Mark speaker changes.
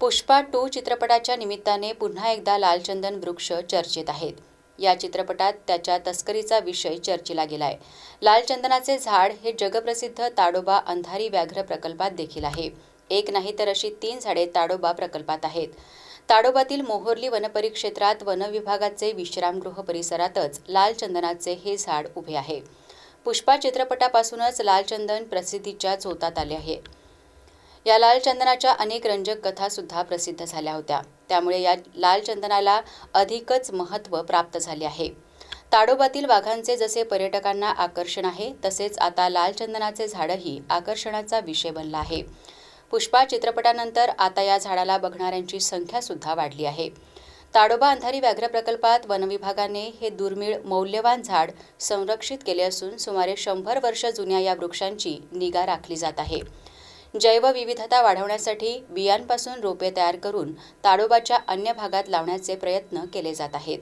Speaker 1: Pushpa to चित्रपटाच्या निमित्ताने पुन्हा एकदा लालचंदन वृक्ष चर्चेत आहेत. या चित्रपटात त्याच्या तस्करीचा विषय चर्चेला गेलाय. लालचंदनाचे झाड हे जगप्रसिद्ध ताडोबा अंधारी व्याघ्र प्रकल्पात देखील आहे. एक नाही तर अशी तीन झाडे ताडोबा प्रकल्पात आहेत. ताडोबातील मोहोर्ली वनपरिक्षेत्रात वनविभागाचे विश्रामगृह परिसरातच लालचंदनाचे हे झाड उभे आहे. पुष्पा चित्रपटापासूनच लालचंदन प्रसिद्धीच्या झोतात आले आहे. या लाल चंदनाच्या अनेक रंजक कथासुद्धा प्रसिद्ध झाल्या होत्या. त्यामुळे या लाल चंदनाला अधिकच महत्त्व प्राप्त झाले आहे. ताडोबातील वाघांचे जसे पर्यटकांना आकर्षण आहे तसेच आता लाल चंदनाचे झाडही आकर्षणाचा विषय बनला आहे. पुष्पा चित्रपटानंतर आता या झाडाला बघणाऱ्यांची संख्यासुद्धा वाढली आहे. ताडोबा अंधारी व्याघ्र प्रकल्पात वनविभागाने हे दुर्मिळ मौल्यवान झाड संरक्षित केले असून सुमारे शंभर वर्ष जुन्या या वृक्षांची निगा राखली जात आहे. जैवविविधता वाढवण्यासाठी बियांपासून रोपे तयार करून ताडोबाच्या अन्य भागात लावण्याचे प्रयत्न केले जात आहेत.